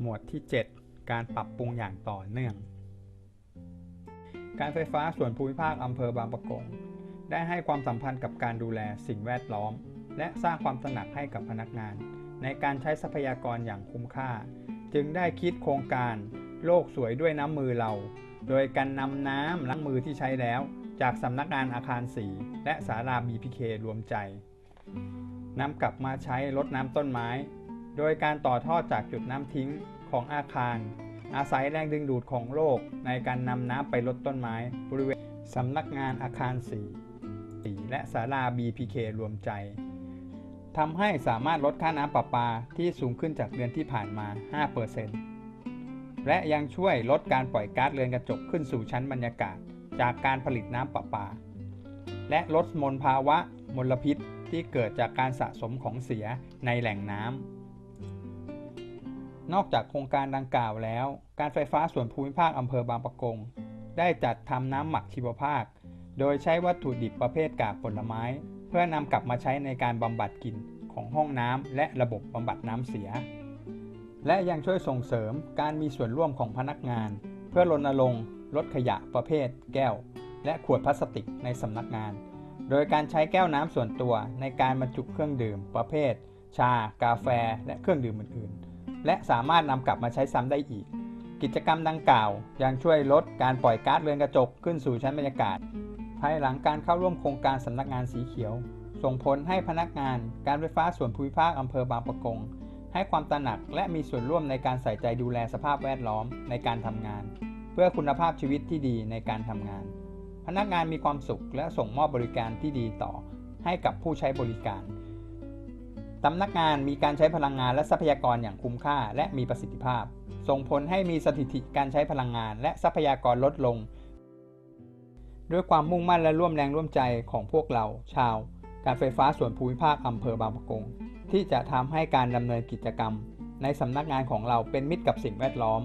หมวดที่ 7 การปรับปรุงอย่างต่อเนื่อง การไฟฟ้าส่วนภูมิภาคอำเภอบางปะกง ได้ให้ความสัมพันธ์กับการดูแลสิ่งแวดล้อม และสร้างความตระหนักให้กับพนักงาน ในการใช้ทรัพยากรอย่างคุ้มค่า จึงได้คิดโครงการโลกสวยด้วยน้ำมือเรา โดยการนำน้ำล้างมือที่ใช้แล้ว จากสำนักงานอาคารสีและสารา BPK รวมใจนำกลับมาใช้รดน้ำต้นไม้ โดยการต่อท่อจากจุดน้ำทิ้งของอาคาร อาศัยแรงดึงดูดของโลกในการนำน้ำไปลดต้นไม้ บริเวณสำนักงานอาคารสีสีและศาลา BPK รวมใจทำให้สามารถลดค่าน้ำประปาที่สูงขึ้นจากเดือนที่ผ่านมา 5%และยังช่วยลดการปล่อยก๊าซเรือนกระจกขึ้นสู่ชั้นบรรยากาศ จากการผลิตน้ำประปา และลดมลภาวะมลพิษที่เกิดจากการสะสมของเสียในแหล่งน้ำ นอกจากโครงการดังกล่าวแล้ว การไฟฟ้าส่วนภูมิภาคอำเภอบางปะกง ได้จัดทำน้ำหมักชีวภาค โดยใช้วัตถุดิบประเภทกากผลไม้ เพื่อนำกลับมาใช้ในการบำบัดกลิ่นของห้องน้ำและระบบบำบัดน้ำเสีย และยังช่วยส่งเสริมการมีส่วนร่วมของพนักงาน เพื่อรณรงค์ลดขยะประเภท แก้ว และขวดพลาสติกในสำนักงาน โดยการใช้แก้วน้ำส่วนตัวในการบรรจุเครื่องดื่มประเภท ชา กาแฟ และเครื่องดื่มอื่นๆ และสามารถนำกลับมาใช้ซ้ำได้อีก กิจกรรมดังกล่าว ยังช่วยลดการปล่อยก๊าซเรือนกระจกขึ้นสู่ชั้นบรรยากาศ ภายหลังการเข้าร่วมโครงการสำนักงานสีเขียว ส่งผลให้พนักงาน การไฟฟ้าส่วนภูมิภาคอำเภอบางปะกง ให้ความตระหนักและมีส่วนร่วมในการใส่ใจดูแลสภาพแวดล้อมในการทำงาน เพื่อคุณภาพชีวิตที่ดีในการทำงาน พนักงานมีความสุขและส่งมอบบริการที่ดีต่อให้กับผู้ใช้บริการ สำนักงานมีการใช้พลังงานและทรัพยากรอย่างคุ้มค่าและมีประสิทธิภาพ ส่งผลให้มีสถิติการใช้พลังงานและทรัพยากรลดลง ด้วยความมุ่งมั่นและร่วมแรงร่วมใจของพวกเรา ชาว การไฟฟ้าส่วนภูมิภาคอำเภอบางปะกง ที่จะทำให้การดำเนินกิจกรรม ในสำนักงานของเราเป็นมิตรกับสิ่งแวดล้อม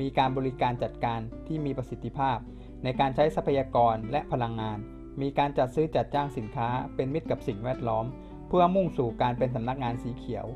มีการบริการจัดการที่มีประสิทธิภาพ ในการใช้ทรัพยากรและพลังงาน มีการจัดซื้อจัดจ้างสินค้า เป็นมิตรกับสิ่งแวดล้อม เพื่อมุ่งสู่การเป็นสำนักงานสีเขียว